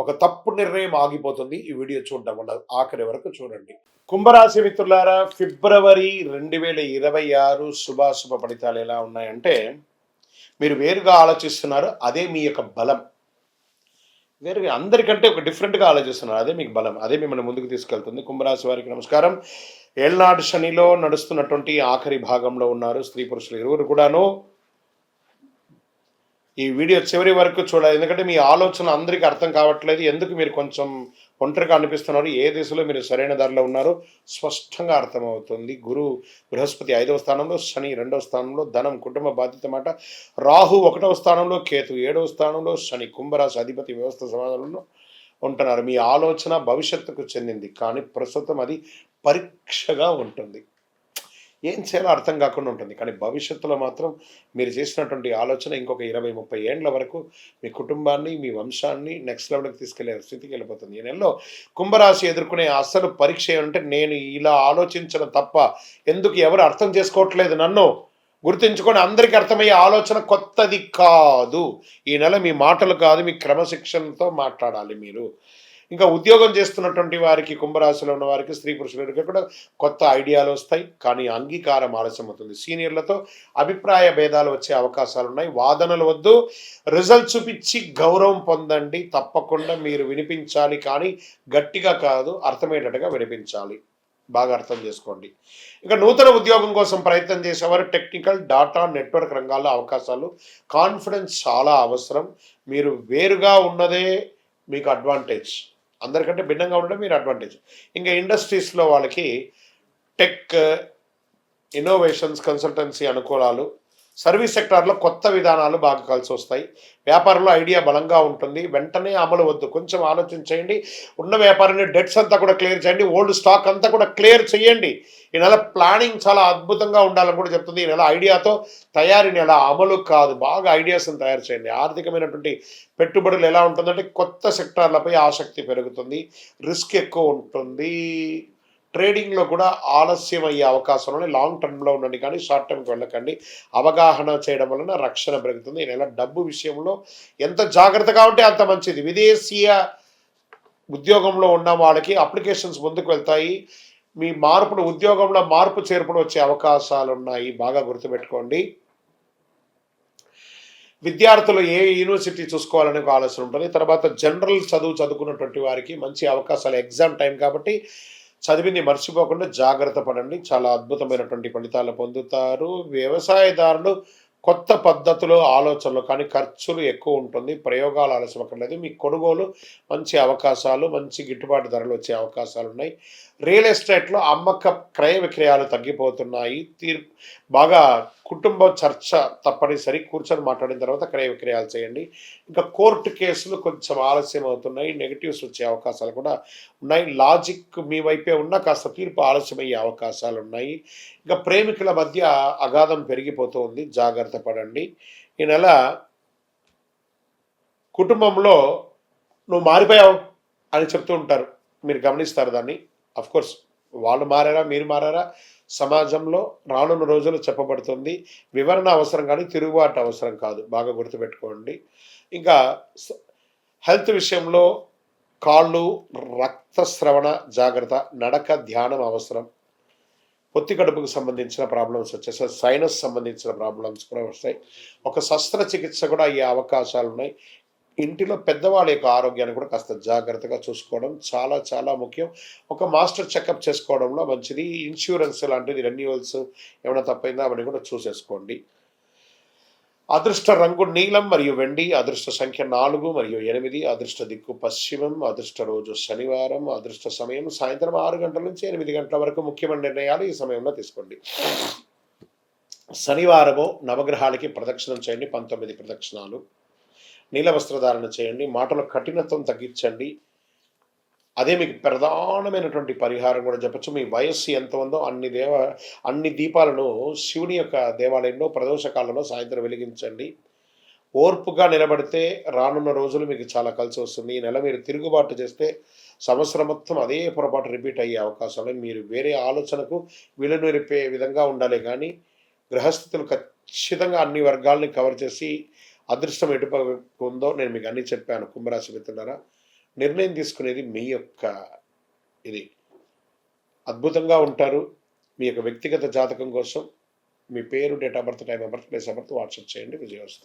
ఒక తప్పు నిర్ణయం ఆగిపోతుంది. ఈ వీడియో చూడడం వల్ల ఆఖరి వరకు చూడండి. కుంభరాశి మిత్రులారా ఫిబ్రవరి రెండు వేల ఇరవై ఆరు శుభాశుభ ఫలితాలు ఎలా ఉన్నాయంటే మీరు వేరుగా ఆలోచిస్తున్నారు అదే మీ యొక్క బలం. వేరుగా అందరికంటే ఒక డిఫరెంట్గా ఆలోచిస్తున్నారు అదే మీకు బలం అదే మిమ్మల్ని ముందుకు తీసుకెళ్తుంది. కుంభరాశి వారికి నమస్కారం. ఏళ్నాడు శనిలో నడుస్తున్నటువంటి ఆఖరి భాగంలో ఉన్నారు స్త్రీ పురుషులు ఇరువురు కూడాను. ఈ వీడియో చివరి వరకు చూడాలి. ఎందుకంటే మీ ఆలోచన అందరికీ అర్థం కావట్లేదు. ఎందుకు మీరు కొంచెం ఒంటరిగా అనిపిస్తున్నారు? ఏ దిశలో మీరు సరైన దారిలో ఉన్నారో? స్పష్టంగా అర్థమవుతుంది. గురు బృహస్పతి ఐదవ స్థానంలో శని రెండవ స్థానంలో ధనం కుటుంబ బాధ్యత మాట. రాహు ఒకటవ స్థానంలో కేతు ఏడవ స్థానంలో శని కుంభరాశి అధిపతి వ్యవస్థ సమాధానంలో ఉంటున్నారు. మీ ఆలోచన భవిష్యత్తుకు చెందింది. కానీ ప్రస్తుతం అది పరీక్షగా ఉంటుంది. ఏం చేయాలో అర్థం కాకుండా ఉంటుంది. కానీ భవిష్యత్తులో మాత్రం మీరు చేసినటువంటి ఆలోచన ఇంకొక ఇరవై ముప్పై ఏండ్ల వరకు మీ కుటుంబాన్ని మీ వంశాన్ని నెక్స్ట్ లెవెల్కి తీసుకెళ్ళే స్థితికి వెళ్ళిపోతుంది. ఈ నెలలో కుంభరాశి ఎదుర్కొనే అసలు పరీక్ష ఏమంటే నేను ఇలా ఆలోచించడం తప్ప ఎందుకు ఎవరు అర్థం చేసుకోవట్లేదు నన్ను? గుర్తుంచుకొని అందరికీ అర్థమయ్యే ఆలోచన కొత్తది కాదు. ఈ నెల మీ మాటలు కాదు మీ క్రమశిక్షణతో మాట్లాడాలి మీరు. ఇంకా ఉద్యోగం చేస్తున్నటువంటి వారికి కుంభరాశిలో ఉన్న వారికి స్త్రీ పురుషులకి కూడా కొత్త ఐడియాలు వస్తాయి. కానీ అంగీకారం ఆలస్యం అవుతుంది. సీనియర్లతో అభిప్రాయ భేదాలు వచ్చే అవకాశాలు ఉన్నాయి. వాదనలు వద్దు. రిజల్ట్ చూపించి గౌరవం పొందండి. తప్పకుండా మీరు వినిపించాలి. కానీ గట్టిగా కాదు అర్థమయ్యేటట్టుగా వినిపించాలి. బాగా అర్థం చేసుకోండి. ఇక నూతన ఉద్యోగం కోసం ప్రయత్నం చేసేవారు టెక్నికల్ డాటా నెట్వర్క్ రంగాల్లో అవకాశాలు. కాన్ఫిడెన్స్ చాలా అవసరం. మీరు వేరుగా ఉన్నదే మీకు అడ్వాంటేజ్. అందరికంటే భిన్నంగా ఉండడం మీరు అడ్వాంటేజ్. ఇంకా ఇండస్ట్రీస్లో వాళ్ళకి టెక్ ఇన్నోవేషన్స్ కన్సల్టెన్సీ అనుకూలాలు సర్వీస్ సెక్టార్లో కొత్త విధానాలు బాగా కలిసి వస్తాయి. వ్యాపారంలో ఐడియా బలంగా ఉంటుంది. వెంటనే అమలు వద్దు. కొంచెం ఆలోచన చేయండి ఉన్న వ్యాపారాన్ని డెట్స్ అంతా కూడా క్లియర్ చేయండి. ఓల్డ్ స్టాక్ అంతా కూడా క్లియర్ చేయండి. ఈ నెల ప్లానింగ్ చాలా అద్భుతంగా ఉండాలని కూడా చెప్తుంది. ఈ నెల ఐడియాతో తయారీ నెల అమలు కాదు. బాగా ఐడియాస్ని తయారు చేయండి. ఆర్థికమైనటువంటి పెట్టుబడులు ఎలా ఉంటుందంటే కొత్త సెక్టార్లపై ఆసక్తి పెరుగుతుంది. రిస్క్ ఎక్కువ ఉంటుంది. ట్రేడింగ్లో కూడా ఆలస్యం అయ్యే అవకాశం ఉన్నాయి. లాంగ్ టర్మ్లో ఉండండి కానీ షార్ట్ టర్మ్కి వెళ్ళకండి. అవగాహన చేయడం వలన రక్షణ పెరుగుతుంది. ఈ నెల డబ్బు విషయంలో ఎంత జాగ్రత్తగా ఉంటే అంత మంచిది. విదేశీయ ఉద్యోగంలో ఉన్న వాళ్ళకి అప్లికేషన్స్ ముందుకు వెళ్తాయి. మీ మార్పును ఉద్యోగంలో మార్పు చేర్పులు వచ్చే అవకాశాలు ఉన్నాయి. బాగా గుర్తుపెట్టుకోండి. విద్యార్థులు ఏ యూనివర్సిటీ చూసుకోవాలనే ఆలోచన ఉంటుంది. తర్వాత జనరల్ చదువు చదువుకున్నటువంటి వారికి మంచి అవకాశాలు ఎగ్జామ్ టైం కాబట్టి చదివింది మర్చిపోకుండా జాగ్రత్త పడండి. చాలా అద్భుతమైనటువంటి ఫలితాలు పొందుతారు. వ్యవసాయదారులు కొత్త పద్ధతులు ఆలోచనలు కానీ ఖర్చులు ఎక్కువ ఉంటుంది. ప్రయోగాలు ఆలస్యం అక్కర్లేదు మీ కొనుగోలు మంచి అవకాశాలు మంచి గిట్టుబాటు ధరలు వచ్చే అవకాశాలు ఉన్నాయి. రియల్ ఎస్టేట్లో అమ్మక క్రయ విక్రయాలు తగ్గిపోతున్నాయి. తీర్ బాగా కుటుంబ చర్చ తప్పనిసరి. కూర్చొని మాట్లాడిన తర్వాత క్రయ విక్రయాలు చేయండి. ఇంకా కోర్టు కేసులు కొంచెం ఆలస్యం అవుతున్నాయి. నెగిటివ్స్ వచ్చే అవకాశాలు కూడా ఉన్నాయి. లాజిక్ మీ వైపే ఉన్న కాస్త తీర్పు ఆలస్యమయ్యే అవకాశాలు ఉన్నాయి. ఇంకా ప్రేమికుల మధ్య అగాధం పెరిగిపోతూ ఉంది. జాగ్రత్త పడండి. ఈ నెల కుటుంబంలో నువ్వు మారిపోయావు అని చెప్తూ ఉంటారు. మీరు గమనిస్తారు దాన్ని. కోర్స్ వాళ్ళు మారారా మీరు మారారా? సమాజంలో రానున్న రోజులు చెప్పబడుతుంది. వివరణ అవసరం కానీ తిరుగుబాటు అవసరం కాదు. బాగా గుర్తుపెట్టుకోండి. ఇంకా హెల్త్ విషయంలో కాళ్ళు రక్తస్రవణ జాగ్రత్త నడక ధ్యానం అవసరం. పొత్తి కడుపుకు సంబంధించిన ప్రాబ్లమ్స్ వచ్చేసి సైనస్ సంబంధించిన ప్రాబ్లమ్స్ కూడా వస్తాయి. ఒక శస్త్రచికిత్స కూడా అయ్యే అవకాశాలు ఉన్నాయి. ఇంటిలో పెద్దవాళ్ళ యొక్క ఆరోగ్యాన్ని కూడా కాస్త జాగ్రత్తగా చూసుకోవడం చాలా చాలా ముఖ్యం. ఒక మాస్టర్ చెకప్ చేసుకోవడంలో మంచిది. ఇన్సూరెన్స్ లాంటిది రెన్యువల్స్ ఏమైనా తప్పైందా అవన్నీ కూడా చూసేసుకోండి. అదృష్ట రంగు నీలం మరియు వెండి అదృష్ట సంఖ్య నాలుగు మరియు ఎనిమిది అదృష్ట దిక్కు పశ్చిమం అదృష్ట రోజు శనివారం అదృష్ట సమయం సాయంత్రం ఆరు గంటల నుంచి ఎనిమిది గంటల వరకు ముఖ్యమైన నిర్ణయాలు ఈ సమయంలో తీసుకోండి. శనివారము నవగ్రహాలకి ప్రదక్షిణం చేయండి పంతొమ్మిది ప్రదక్షిణాలు. నీల వస్త్రధారణ చేయండి మాటల కఠినత్వం తగ్గించండి అదే మీకు ప్రధానమైనటువంటి పరిహారం కూడా చెప్పచ్చు. మీ వయస్సు ఎంత ఉందో అన్ని దేవ అన్ని దీపాలను శివుని యొక్క దేవాలయంలో ప్రదోషకాలంలో సాయంత్రం వెలిగించండి. ఓర్పుగా నిలబడితే రానున్న రోజులు మీకు చాలా కలిసి వస్తుంది. ఈ నెల మీరు తిరుగుబాటు చేస్తే సంవత్సరం మొత్తం అదే పొరపాటు రిపీట్ అయ్యే అవకాశాలు మీరు వేరే ఆలోచనకు వీలు నిరిపే విధంగా ఉండాలి. కానీ గ్రహస్థితులు ఖచ్చితంగా అన్ని వర్గాల్ని కవర్ చేసి అదృష్టం ఎటుపక్క ఉందో నేను మీకు అన్ని చెప్పాను. కుంభరాశి మిత్రులారా నిర్ణయం తీసుకునేది మీ యొక్క ఇది. అద్భుతంగా ఉంటారు. మీ యొక్క వ్యక్తిగత జాతకం కోసం మీ పేరు date of birth time of birth place of birth WhatsApp చేయండి. విజయవస్తు